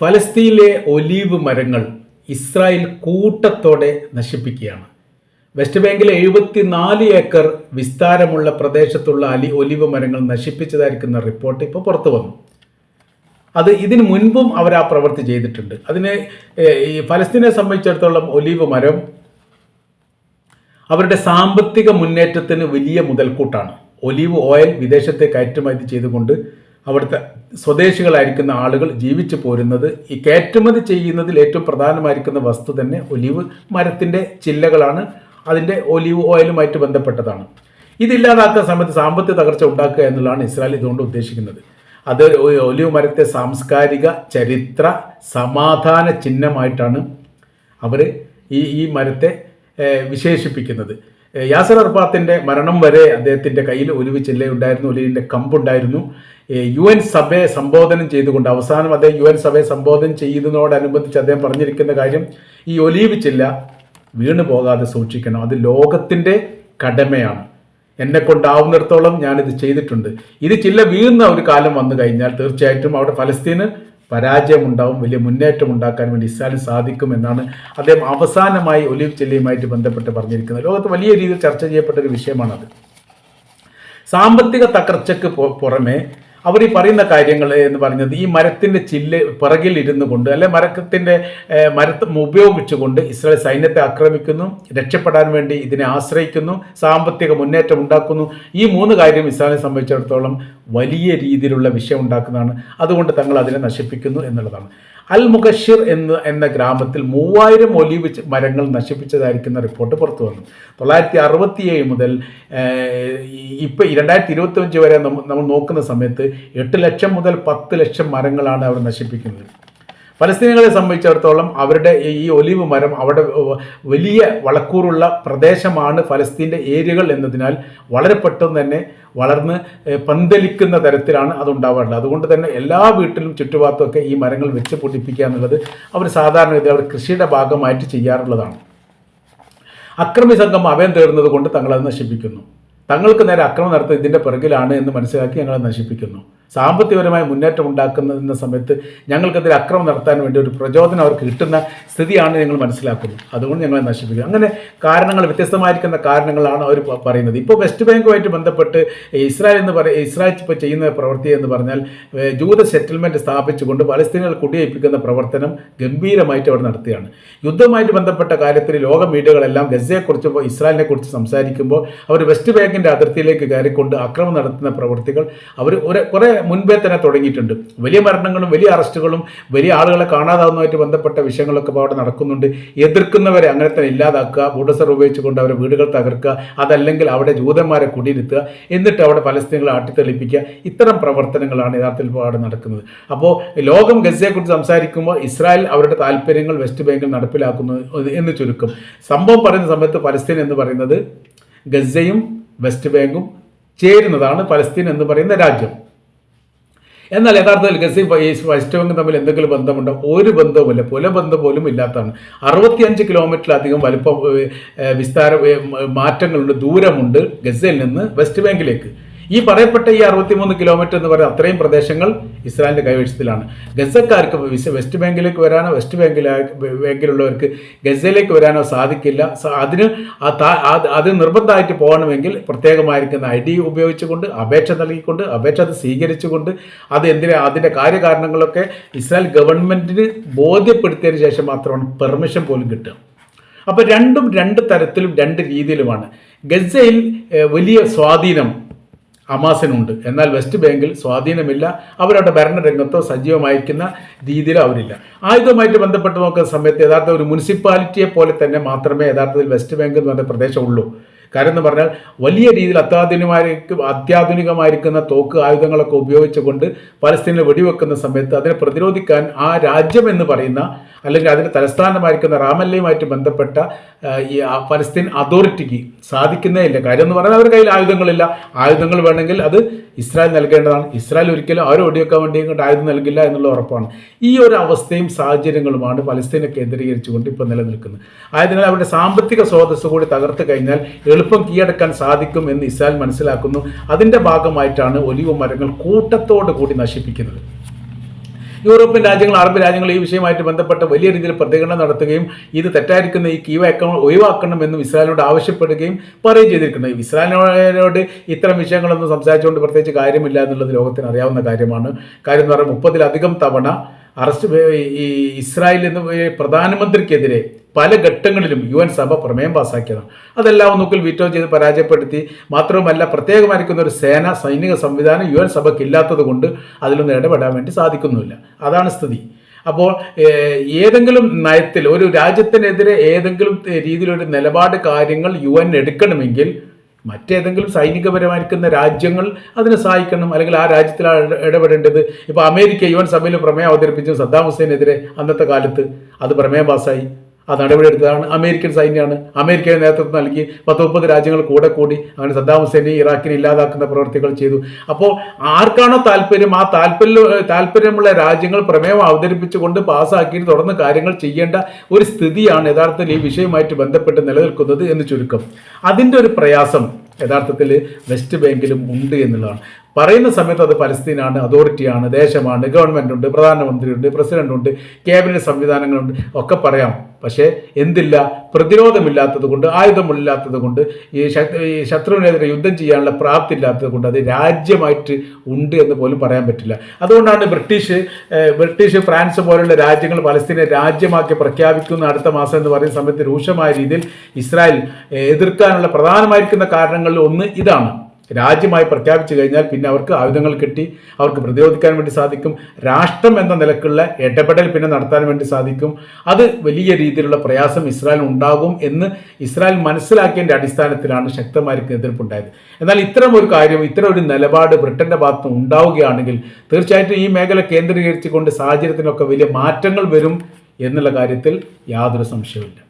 ഫലസ്തീനിലെ ഒലീവ് മരങ്ങൾ ഇസ്രായേൽ കൂട്ടത്തോടെ നശിപ്പിക്കുകയാണ്. വെസ്റ്റ് ബാങ്കിലെ എഴുപത്തിനാല് ഏക്കർ വിസ്താരമുള്ള പ്രദേശത്തുള്ള അലി ഒലിവ് മരങ്ങൾ നശിപ്പിച്ചതായിരിക്കുന്ന റിപ്പോർട്ട് ഇപ്പോൾ പുറത്തു വന്നു. അത് ഇതിനു മുൻപും അവർ ആ പ്രവൃത്തി ചെയ്തിട്ടുണ്ട്. അതിന് ഈ ഫലസ്തീനെ സംബന്ധിച്ചിടത്തോളം ഒലീവ് മരം അവരുടെ സാമ്പത്തിക മുന്നേറ്റത്തിന് വലിയ മുതൽക്കൂട്ടാണ്. ഒലീവ് ഓയിൽ വിദേശത്തെ കയറ്റുമതി ചെയ്തുകൊണ്ട് അവിടുത്തെ സ്വദേശികളായിരിക്കുന്ന ആളുകൾ ജീവിച്ചു പോരുന്നത് ഈ കയറ്റുമതി ചെയ്യുന്നതിൽ ഏറ്റവും പ്രധാനമായിരിക്കുന്ന വസ്തു തന്നെ ഒലിവ് മരത്തിന്റെ ചില്ലകളാണ്. അതിന്റെ ഒലിവ് ഓയിലുമായിട്ട് ബന്ധപ്പെട്ടതാണ്. ഇതില്ലാതാക്കുന്ന സമയത്ത് സാമ്പത്തിക തകർച്ച ഉണ്ടാക്കുക എന്നുള്ളതാണ് ഇസ്രായേൽ ഇതുകൊണ്ട് ഉദ്ദേശിക്കുന്നത്. അത് ഒലിവ് മരത്തെ സാംസ്കാരിക ചരിത്ര സമാധാന ചിഹ്നമായിട്ടാണ് അവർ ഈ ഈ മരത്തെ വിശേഷിപ്പിക്കുന്നത്. യാസർ അർഫാത്തിന്റെ മരണം വരെ അദ്ദേഹത്തിന്റെ കയ്യിൽ ഒലിവ് ചില്ലയുണ്ടായിരുന്നു ഒലിവിന്റെ കമ്പുണ്ടായിരുന്നു. യു എൻ സഭയെ സംബോധനം ചെയ്തുകൊണ്ട് അവസാനം അദ്ദേഹം യു എൻ സഭയെ സംബോധനം ചെയ്യുന്നതിനോടനുബന്ധിച്ച് അദ്ദേഹം പറഞ്ഞിരിക്കുന്ന കാര്യം ഈ ഒലിവ് ചില്ല വീണു പോകാതെ സൂക്ഷിക്കണം. അത് ലോകത്തിന്റെ കടമയാണ്. എന്നെ കൊണ്ടാവുന്നിടത്തോളം ഞാനിത് ചെയ്തിട്ടുണ്ട്. ഇത് ചില്ല വീഴുന്ന ഒരു കാലം വന്നു കഴിഞ്ഞാൽ തീർച്ചയായിട്ടും അവിടെ ഫലസ്തീന് പരാജയമുണ്ടാവും വലിയ മുന്നേറ്റം ഉണ്ടാക്കാൻ വേണ്ടി ഇസ്രായേലിന് സാധിക്കും എന്നാണ് അദ്ദേഹം അവസാനമായി ഒലിവ് ചെല്ലിയുമായിട്ട് ബന്ധപ്പെട്ട് പറഞ്ഞിരിക്കുന്നത്. ലോകത്ത് വലിയ രീതിയിൽ ചർച്ച ചെയ്യപ്പെട്ട ഒരു വിഷയമാണത്. സാമ്പത്തിക തകർച്ചയ്ക്ക് പുറമെ അവർ ഈ പറയുന്ന കാര്യങ്ങൾ എന്ന് പറഞ്ഞത് ഈ മരത്തിന്റെ ചില്ല് പിറകിൽ ഇരുന്നു കൊണ്ട് അല്ലെ മരത്തിന്റെ മരത്ത് ഉപയോഗിച്ചുകൊണ്ട് ഇസ്രായേൽ സൈന്യത്തെ ആക്രമിക്കുന്നു രക്ഷപ്പെടാൻ വേണ്ടി ഇതിനെ ആശ്രയിക്കുന്നു സാമ്പത്തിക മുന്നേറ്റം ഉണ്ടാക്കുന്നു. ഈ മൂന്ന് കാര്യം ഇസ്രായേലിനെ സംബന്ധിച്ചിടത്തോളം വലിയ രീതിയിലുള്ള വിഷയം ഉണ്ടാക്കുന്നതാണ്. അതുകൊണ്ട് തങ്ങൾ അതിനെ നശിപ്പിക്കുന്നു എന്നുള്ളതാണ്. അൽ മുഖഷിർ എന്ന് എന്ന ഗ്രാമത്തിൽ മൂവായിരം ഒലിവ് മരങ്ങൾ നശിപ്പിച്ചതായിരിക്കുന്ന റിപ്പോർട്ട് പുറത്തു വന്നു. തൊള്ളായിരത്തി അറുപത്തിയേഴ് മുതൽ ഇപ്പം രണ്ടായിരത്തി ഇരുപത്തഞ്ച് വരെ നമ്മൾ നോക്കുന്ന സമയത്ത് എട്ട് ലക്ഷം മുതൽ പത്ത് ലക്ഷം മരങ്ങളാണ് അവർ നശിപ്പിക്കുന്നത്. ഫലസ്തീനികളെ സംബന്ധിച്ചിടത്തോളം അവരുടെ ഈ ഒലിവ് മരം അവിടെ വലിയ വളക്കൂറുള്ള പ്രദേശമാണ് ഫലസ്തീന്റെ ഏരിയകൾ എന്നതിനാൽ വളരെ പെട്ടെന്ന് തന്നെ വളർന്ന് പന്തലിക്കുന്ന തരത്തിലാണ് അതുണ്ടാവാറുള്ളത്. അതുകൊണ്ട് തന്നെ എല്ലാ വീട്ടിലും ചുറ്റുഭാഗത്തൊക്കെ ഈ മരങ്ങൾ വെച്ച് പൊടിപ്പിക്കുക എന്നുള്ളത് അവർ സാധാരണ രീതിയിൽ അവർ കൃഷിയുടെ ഭാഗമായിട്ട് ചെയ്യാറുള്ളതാണ്. അക്രമി സംഘം അഭയം തേടുന്നത് കൊണ്ട് തങ്ങളത് നശിപ്പിക്കുന്നു. തങ്ങൾക്ക് നേരെ അക്രമം നടത്തുന്നത് ഇതിന്റെ പിറകിലാണ് എന്ന് മനസ്സിലാക്കി ഞങ്ങൾ നശിപ്പിക്കുന്നു. സാമ്പത്തികപരമായ മുന്നേറ്റം ഉണ്ടാക്കുന്ന സമയത്ത് ഞങ്ങൾക്കെതിരെ അക്രമം നടത്താൻ വേണ്ടി ഒരു പ്രചോദനം അവർക്ക് കിട്ടുന്ന സ്ഥിതിയാണ് ഞങ്ങൾ മനസ്സിലാക്കുന്നത്. അതുകൊണ്ട് ഞങ്ങളെ നശിപ്പിക്കുക. അങ്ങനെ കാരണങ്ങൾ വ്യത്യസ്തമായിരിക്കുന്ന കാരണങ്ങളാണ് അവർ പറയുന്നത്. ഇപ്പോൾ വെസ്റ്റ് ബാങ്കുമായിട്ട് ബന്ധപ്പെട്ട് ഇസ്രായേൽ എന്ന് പറയ ഇസ്രായേൽ ഇപ്പോൾ ചെയ്യുന്ന പ്രവൃത്തി എന്ന് പറഞ്ഞാൽ ജൂത സെറ്റിൽമെന്റ് സ്ഥാപിച്ചുകൊണ്ട് പലസ്തീനികൾ കുടിയേൽപ്പിക്കുന്ന പ്രവർത്തനം ഗംഭീരമായിട്ട് അവിടെ നടത്തുകയാണ്. യുദ്ധമായിട്ട് ബന്ധപ്പെട്ട കാര്യത്തിൽ ലോക മീഡിയകളെല്ലാം ഗസയെക്കുറിച്ച് ഇസ്രായേലിനെ കുറിച്ച് സംസാരിക്കുമ്പോൾ അവർ വെസ്റ്റ് ബാങ്കിന്റെ അതിർത്തിയിലേക്ക് കയറിക്കൊണ്ട് അക്രമം നടത്തുന്ന പ്രവൃത്തികൾ അവർ ഒരു കുറേ മുൻപേ തന്നെ തുടങ്ങിയിട്ടുണ്ട്. വലിയ മരണങ്ങളും വലിയ അറസ്റ്റുകളും വലിയ ആളുകളെ കാണാതാവുന്നതുമായിട്ട് ബന്ധപ്പെട്ട വിഷയങ്ങളൊക്കെ അവിടെ നടക്കുന്നുണ്ട്. എതിർക്കുന്നവരെ അങ്ങനെ തന്നെ ഇല്ലാതാക്കുക ബുഡസർ ഉപയോഗിച്ചുകൊണ്ട് അവരെ വീടുകൾ തകർക്കുക അതല്ലെങ്കിൽ അവിടെ ജൂതന്മാരെ കുടിയിരുത്തുക എന്നിട്ട് അവിടെ പലസ്തീനുകളെ ആട്ടിത്തെളിപ്പിക്കുക. ഇത്തരം പ്രവർത്തനങ്ങളാണ് യഥാർത്ഥത്തിൽ ഇപ്പോൾ അവിടെ നടക്കുന്നത്. അപ്പോൾ ലോകം ഗസയെക്കുറിച്ച് സംസാരിക്കുമ്പോൾ ഇസ്രായേൽ അവരുടെ താല്പര്യങ്ങൾ വെസ്റ്റ് ബാങ്കിൽ നടപ്പിലാക്കുന്നു എന്ന് ചുരുക്കം. സംഭവം പറയുന്ന സമയത്ത് പലസ്തീൻ എന്ന് പറയുന്നത് ഗസയും വെസ്റ്റ് ബാങ്കും ചേരുന്നതാണ് പലസ്തീൻ എന്ന് പറയുന്ന രാജ്യം. എന്നാൽ യഥാർത്ഥത്തിൽ ഗസീം വെസ്റ്റ് ബാങ്കും തമ്മിൽ എന്തെങ്കിലും ബന്ധമുണ്ടോ? ഒരു ബന്ധവുമില്ല. പുലബന്ധം പോലും ഇല്ലാത്തതാണ്. അറുപത്തിയഞ്ച് കിലോമീറ്ററിലധികം വലുപ്പം വിസ്താര മാറ്റങ്ങളുണ്ട് ദൂരമുണ്ട് ഗസയിൽ നിന്ന് വെസ്റ്റ് ബാങ്കിലേക്ക്. ഈ പറയപ്പെട്ട ഈ അറുപത്തിമൂന്ന് കിലോമീറ്റർ എന്ന് പറയുന്ന അത്രയും പ്രദേശങ്ങൾ ഇസ്രായേലിന്റെ കൈവശത്തിലാണ്. ഗസക്കാർക്ക് വെസ്റ്റ് ബാങ്കിലേക്ക് വരാനോ വെസ്റ്റ് ബാങ്കിലാ ബാങ്കിലുള്ളവർക്ക് ഗസയിലേക്ക് വരാനോ സാധിക്കില്ല. അതിന് അത് നിർബന്ധമായിട്ട് പോകണമെങ്കിൽ പ്രത്യേകമായിരിക്കുന്ന ഐ ഡി ഉപയോഗിച്ചുകൊണ്ട് അപേക്ഷ നൽകിക്കൊണ്ട് അപേക്ഷ അത് സ്വീകരിച്ചുകൊണ്ട് അത് എന്തിനാ അതിന്റെ കാര്യകാരണങ്ങളൊക്കെ ഇസ്രായേൽ ഗവൺമെന്റിന് ബോധ്യപ്പെടുത്തിയതിന് ശേഷം മാത്രമാണ് പെർമിഷൻ പോലും കിട്ടുക. അപ്പോൾ രണ്ടും രണ്ട് തരത്തിലും രണ്ട് രീതിയിലുമാണ്. ഗസയിൽ വലിയ സ്വാധീനം ഹമാസിനുണ്ട് എന്നാൽ വെസ്റ്റ് ബാങ്കിൽ സ്വാധീനമില്ല. അവരുടെ ഭരണരംഗത്തോ സജീവമായിരിക്കുന്ന രീതിയിലോ അവരില്ല. ആയുധവുമായിട്ട് ബന്ധപ്പെട്ട് നോക്കുന്ന സമയത്ത് യഥാർത്ഥ ഒരു മുനിസിപ്പാലിറ്റിയെ പോലെ തന്നെ മാത്രമേ യഥാർത്ഥത്തിൽ വെസ്റ്റ് ബാങ്ക് എന്ന് പറഞ്ഞ പ്രദേശമുള്ളൂ. കാരണം എന്ന് പറഞ്ഞാൽ വലിയ രീതിയിൽ അത്യാധുനികമായിരിക്കും അത്യാധുനികമായിരിക്കുന്ന തോക്ക് ആയുധങ്ങളൊക്കെ ഉപയോഗിച്ചുകൊണ്ട് പലസ്തീനിൽ വെടിവെക്കുന്ന സമയത്ത് അതിനെ പ്രതിരോധിക്കാൻ ആ രാജ്യം എന്ന് പറയുന്ന അല്ലെങ്കിൽ അതിന്റെ തലസ്ഥാനമായിരിക്കുന്ന റാമല്ലയുമായിട്ട് ബന്ധപ്പെട്ട ഈ പലസ്തീൻ അതോറിറ്റിക്ക് സാധിക്കുന്നേ ഇല്ല കാര്യം എന്ന് പറഞ്ഞാൽ അവരുടെ കയ്യിൽ ആയുധങ്ങളില്ല. ആയുധങ്ങൾ വേണമെങ്കിൽ അത് ഇസ്രായേൽ നൽകേണ്ടതാണ്. ഇസ്രായേൽ ഒരിക്കലും അവരെ ഒടിയൊക്കെ വേണ്ടി ഇങ്ങോട്ട് ആയുധം നൽകില്ല എന്നുള്ള ഉറപ്പാണ്. ഈ ഒരു അവസ്ഥയും സാഹചര്യങ്ങളുമാണ് പലസ്തീനെ കേന്ദ്രീകരിച്ചുകൊണ്ട് ഇപ്പോൾ നിലനിൽക്കുന്നത്. ആയതിനാൽ അവരുടെ സാമ്പത്തിക സ്രോതസ് കൂടി തകർത്ത് കഴിഞ്ഞാൽ എളുപ്പം കീഴടക്കാൻ സാധിക്കും എന്ന് ഇസ്രായേൽ മനസ്സിലാക്കുന്നു. അതിന്റെ ഭാഗമായിട്ടാണ് ഒലിവ് മരങ്ങൾ കൂട്ടത്തോടു കൂടി നശിപ്പിക്കുന്നത്. യൂറോപ്യൻ രാജ്യങ്ങൾ അറബ് രാജ്യങ്ങൾ ഈ വിഷയമായിട്ട് ബന്ധപ്പെട്ട് വലിയ രീതിയിൽ പ്രതികരണം നടത്തുകയും ഇത് തെറ്റായിരിക്കുന്ന ഈ കീവ അക്കൗണ്ട് ഒഴിവാക്കണമെന്നും ഇസ്രായേലിനോട് ആവശ്യപ്പെടുകയും പറയുകയും ചെയ്തിരിക്കുന്നത് ഇസ്രായേലിനോട് ഇത്തരം വിഷയങ്ങളൊന്നും സംസാരിച്ചുകൊണ്ട് പ്രത്യേകിച്ച് കാര്യമില്ല എന്നുള്ളത് ലോകത്തിന് അറിയാവുന്ന കാര്യമാണ്. കാര്യം എന്ന് പറഞ്ഞാൽ മുപ്പതിലധികം തവണ അറസ്റ്റ് ഈ ഇസ്രായേൽ എന്ന പ്രധാനമന്ത്രിക്കെതിരെ പല ഘട്ടങ്ങളിലും യു എൻ സഭ പ്രമേയം പാസാക്കിയതാണ്. അതെല്ലാം ഒന്നുകിൽ വീറ്റോ ചെയ്ത് പരാജയപ്പെടുത്തി. മാത്രവുമല്ല പ്രത്യേകമായിരിക്കുന്ന ഒരു സേന സൈനിക സംവിധാനം യു എൻ സഭയ്ക്ക് ഇല്ലാത്തത് കൊണ്ട് അതിലൊന്നും ഇടപെടാൻ വേണ്ടി സാധിക്കുന്നുമില്ല. അതാണ് സ്ഥിതി. അപ്പോൾ ഏതെങ്കിലും നയത്തിൽ ഒരു രാജ്യത്തിനെതിരെ ഏതെങ്കിലും രീതിയിലൊരു നിലപാട് കാര്യങ്ങൾ യു എൻ എടുക്കണമെങ്കിൽ മറ്റേതെങ്കിലും സൈനികപരമായിരിക്കുന്ന രാജ്യങ്ങൾ അതിനെ സഹായിക്കണം അല്ലെങ്കിൽ ആ രാജ്യത്തിൽ ഇടപെടേണ്ടത്. ഇപ്പോൾ അമേരിക്ക യു എൻ സഭയിൽ പ്രമേയം അവതരിപ്പിച്ചു. സദ്ദാം ഹുസൈനെതിരെ അന്നത്തെ കാലത്ത് അത് പ്രമേയം പാസ്സായി. ആ നടപടിയെടുത്തതാണ് അമേരിക്കൻ സൈന്യമാണ് അമേരിക്കയുടെ നേതൃത്വം നൽകി പത്ത് മുപ്പത് രാജ്യങ്ങൾ കൂടെ കൂടി അങ്ങനെ സദ്ദാം ഹുസൈനെ ഇറാഖിനെ ഇല്ലാതാക്കുന്ന പ്രവർത്തികൾ ചെയ്തു. അപ്പോൾ ആർക്കാണോ താല്പര്യം? ആ താല്പര്യം താല്പര്യമുള്ള രാജ്യങ്ങൾ പ്രമേയം അവതരിപ്പിച്ചുകൊണ്ട് പാസ്സാക്കിയിട്ട് തുടർന്ന് കാര്യങ്ങൾ ചെയ്യേണ്ട ഒരു സ്ഥിതിയാണ് യഥാർത്ഥത്തിൽ ഈ വിഷയവുമായിട്ട് ബന്ധപ്പെട്ട് നിലനിൽക്കുന്നത് എന്ന് ചുരുക്കം. അതിന്റെ ഒരു പ്രയാസം യഥാർത്ഥത്തിൽ വെസ്റ്റ് ബാങ്കിലും ഉണ്ട് എന്നുള്ളതാണ്. പറയുന്ന സമയത്ത് അത് പലസ്തീനാണ് അതോറിറ്റിയാണ് ദേശമാണ് ഗവൺമെന്റ് ഉണ്ട് പ്രധാനമന്ത്രിയുണ്ട് പ്രസിഡന്റ് ഉണ്ട് ക്യാബിനറ്റ് സംവിധാനങ്ങളുണ്ട് ഒക്കെ പറയാം. പക്ഷേ എന്തില്ല? പ്രതിരോധമില്ലാത്തത് കൊണ്ട് ആയുധമില്ലാത്തത് കൊണ്ട് ഈ ശത്രുവിനെതിരെ യുദ്ധം ചെയ്യാനുള്ള പ്രാപ്തി ഇല്ലാത്തത് കൊണ്ട് അത് രാജ്യമായിട്ട് ഉണ്ട് എന്ന് പോലും പറയാൻ പറ്റില്ല. അതുകൊണ്ടാണ് ബ്രിട്ടീഷ് ബ്രിട്ടീഷ് ഫ്രാൻസ് പോലുള്ള രാജ്യങ്ങൾ പലസ്തീനെ രാജ്യമാക്കി പ്രഖ്യാപിക്കുന്ന അടുത്ത മാസം എന്ന് പറയുന്ന സമയത്ത് രൂക്ഷമായ രീതിയിൽ ഇസ്രായേൽ എതിർക്കാനുള്ള പ്രധാനമായിരിക്കുന്ന കാരണങ്ങളിൽ ഒന്ന് ഇതാണ്. രാജ്യമായി പ്രഖ്യാപിച്ചു കഴിഞ്ഞാൽ പിന്നെ അവർക്ക് ആയുധങ്ങൾ കിട്ടി അവർക്ക് പ്രതിരോധിക്കാൻ വേണ്ടി സാധിക്കും രാഷ്ട്രം എന്ന നിലക്കുള്ള ഇടപെടൽ പിന്നെ നടത്താൻ വേണ്ടി സാധിക്കും. അത് വലിയ രീതിയിലുള്ള പ്രയാസം ഇസ്രായേൽ ഉണ്ടാകും എന്ന് ഇസ്രായേൽ മനസ്സിലാക്കിയതിന്റെ അടിസ്ഥാനത്തിലാണ് ശക്തമായിരിക്കും എതിർപ്പുണ്ടായത്. എന്നാൽ ഇത്തരം ഒരു കാര്യം ഇത്തരം ഒരു നിലപാട് ബ്രിട്ടന്റെ ഭാഗത്ത് ഉണ്ടാവുകയാണെങ്കിൽ തീർച്ചയായിട്ടും ഈ മേഖല കേന്ദ്രീകരിച്ചുകൊണ്ട് സാഹചര്യത്തിനൊക്കെ വലിയ മാറ്റങ്ങൾ വരും എന്നുള്ള കാര്യത്തിൽ യാതൊരു സംശയവുമില്ല.